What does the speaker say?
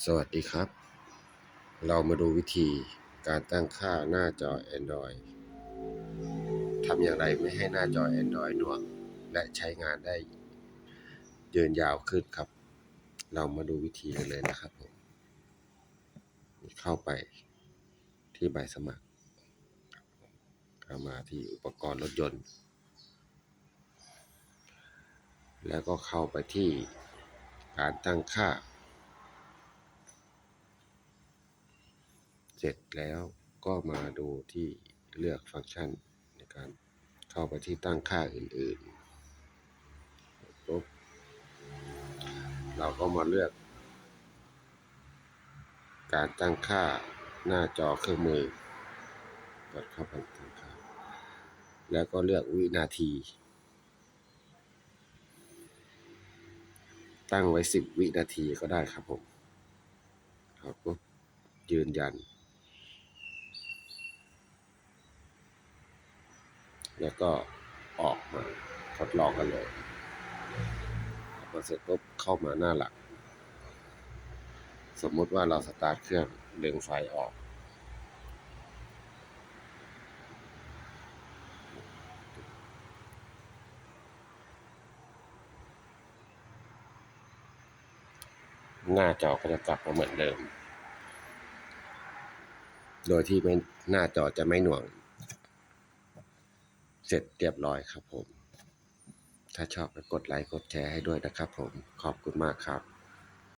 สวัสดีครับ เรามาดูวิธีการตั้งค่าหน้าจอ Android ทำอย่างไรไม่ให้หน้าจอ Android หน่วง และใช้งานได้ยืนยาวขึ้นครับ เรามาดูวิธีกันเลยนะครับผมเข้าไปที่ใบสมัครเข้ามาที่อุปกรณ์รถยนต์ แล้วก็เข้าไปที่การตั้งค่า เสร็จแล้วก็มาดูที่เลือกฟังก์ชันในการเข้าไปที่ตั้งค่าอื่นๆปุ๊บเราก็มาเลือก การตั้งค่าหน้าจอเครื่องมือกดเข้าไปตั้งค่าแล้วก็เลือกวินาที ตั้งไว้ 10 วินาทีก็ได้ครับผมครับปุ๊บยืนยัน แล้วก็ออกมาทดลองกันเลยพอเสร็จปุ๊บเข้ามาหน้าหลัก สมมุติว่าเราสตาร์ทเครื่องดึงไฟออกหน้าจอก็จะกลับมาเหมือนเดิม โดยที่ไม่หน้าจอจะไม่หน่วง เสร็จเรียบร้อยครับผม ถ้าชอบก็กดไลค์กดแชร์ให้ด้วยนะครับผม ขอบคุณมากครับ